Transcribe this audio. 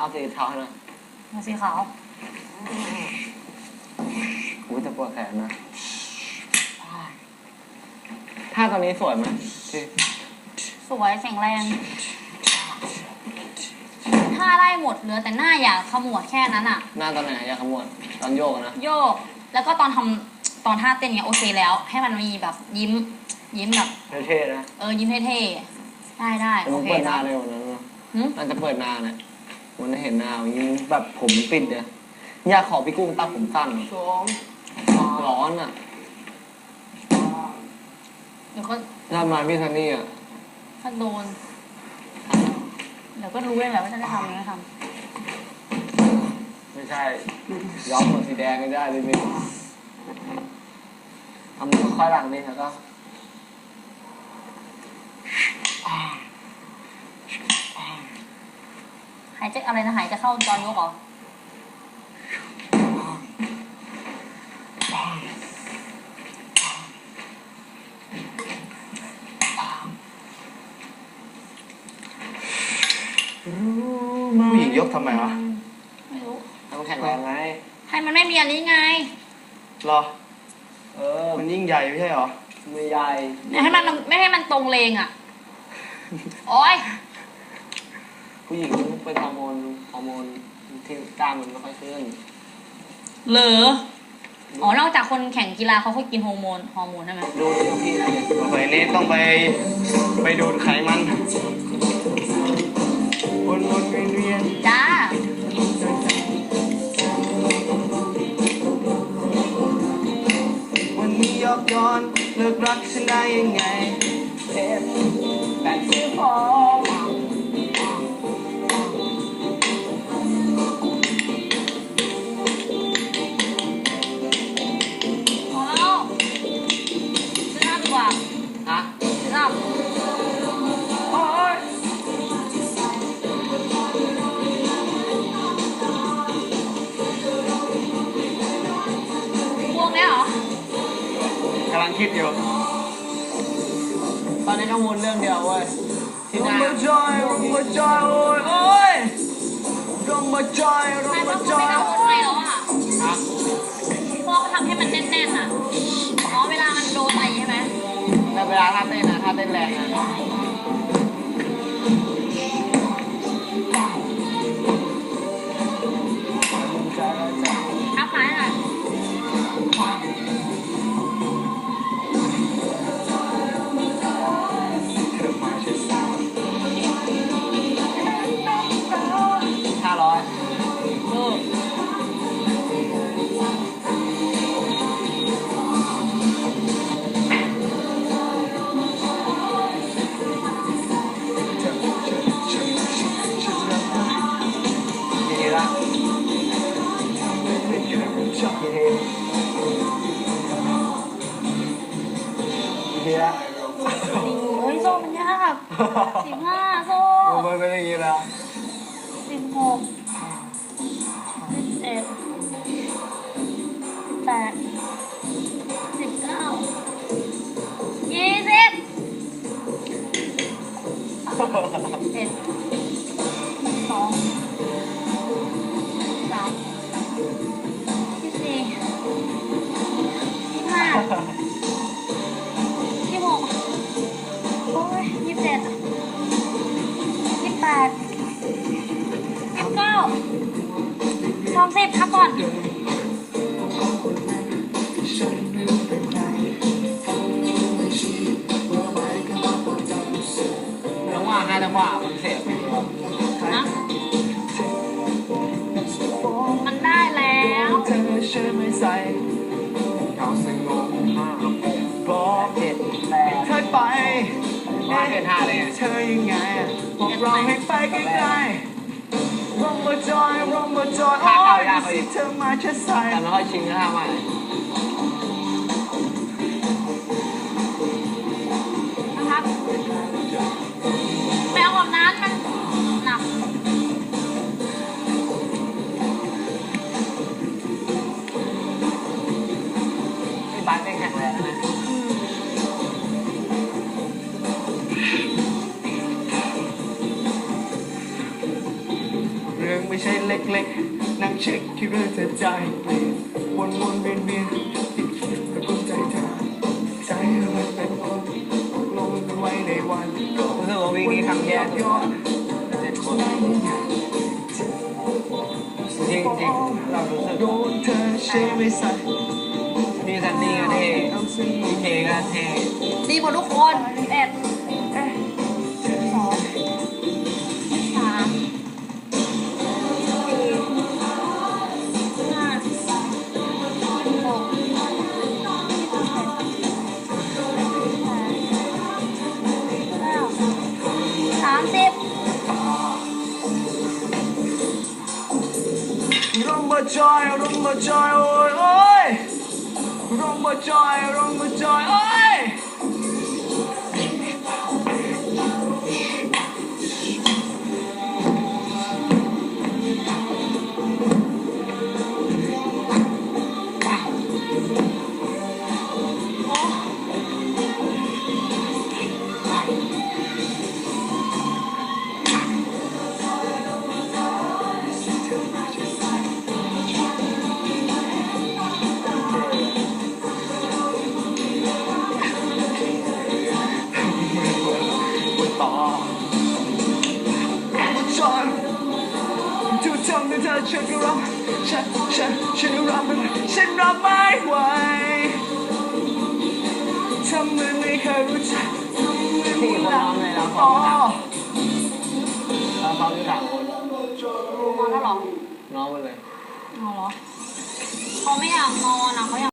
เอาสีเทาให้หน่อยมาสีขาวอุ้ยจะปวดแขนนะท่าตอนนี้สวยไหมที่สวยแข็งแรงท่าได้หมดเหลือแต่หน้าอย่าขมวดแค่นั้นอะ หน้าตอนไหนอยากขมวดตอนโยกอะนะโยก แล้วก็ตอนทำตอนท่าเต้นเนี้ยโอเคแล้ว ให้มันมีแบบยิ้ม ยิ้มแบบ เท่ๆนะ เออยิ้มเท่ๆได้ได้แต่โอมันเคเปิดหนะน้าเลยวันนั้นนะหึมันจะเปิดหน้าเนี่ย มันได้เห็นหน้าอย่างนี้แบบผมปิดเลยอยากขอพี่กุ้งตัดผมสั้นสองร้อนอะเดี๋ยวก็ถ้ามาพี่ซันนี่อะถ้าโดน เดี๋ยวก็รู้เลยแหละว่าจะได้ทำหรือไม่ทไม่ใช่ ย้อมหมดสีแดงก็ได้เลยพี่ทำมือค่อยหลังนี่แล้วก็ำหายใจอะไรนะหายใจเข้าจอยกเหรอผู้หญิงยกทำไมวะไม่รู้ ต้องแข็งแรงไงให้มันไม่มีอันนี้ไงรอ เออ มันยิ่งใหญ่ไม่ใช่เหรอมือใหญ่ให้มันไม่ให้มันตรงเลงอะ โอ๊ย ผู้หญิงเป็นฮอร์โมนฮอร์โมนที่กล้ามมันไม่ค่อยขึ้นเหรออ๋อนอกจากคนแข่งกีฬาเขาเขากินฮอร์โมนฮอร์โมนใช่ไหมดูดูพี่นะเนี่ยต่อไปนี้ต้องไปไปดูดไขมันวนวนเวียนเวียนจ้าวันนี้ยอกย้อนเลิกรักฉันได้ยังไงเทปแปดสิบพอ คิดอยู่ตอนนี้กังวลเรื่องเดียวเว้ยที่หลงน้ามาจอยลงมาจอยโอ้ยโอ้ยลงมาจอยลใครงมาว่าจเขาอไม่ยเอาคนไทยแล้วอะฮะพ่อเขาทำให้มันแน่นๆอะอ๋อเวลามันโดนอะไรใช่ไหมแต่เวลาท่าเต้นนะท่าเต้นแรงนะ กี่ทีละโอ้ยโซ่มันยากสิบห้าโซ่ มันเป็นอย่างนี้แล้ว สองสิบพักก่อนน้องว่าห้าจังหวะมันเสียไปเดียวนะ มันได้แล้ว เขาซึ่งลงห้าเจ็ดแปดเธอไปว่าเป็นท่าเลยเธอยังไงบอกเราให้ไปใกล้ๆ ลงมาจอยลงมาจอยโอ้ยสิเธอมาชัดใส่แต่ไม่ค่อยชินท่าใหม่นะครับไม่เอาแบบนั้นมันหนักที่บ้านไม่แข็งแรงนะ หรือเธอใจเปลี่ยนวนวนเวียนเวียนกระตุ้นใจเธอใจมันเป็นคนตกลงกันไว้ในวันก่อนรู้สึกว่าวีคนี้ทำแย่สุดย้อนเจ็ดคนจริงจริงๆเรารู้สึกโดนเธอเชไม่ใส่พี่ซันนี่ก็เท่พี่เคก็เท่ดีหมดทุกคนสิบเอ็ด ร่มมาจอยร่ม เธอฉันก็รับฉันฉันฉันรับไม่ฉันรับไม่ไหวทำเหมือนไม่เคยรู้จักทำเหมือนพี่ไม่คนรัน้อกงเลยเราขอ๋อเราเขาอยู่สามคนนอนแล้วเหรอน้องหมดเลยนอนเหรอเขาไม่อยากนอนอะเขาอยาก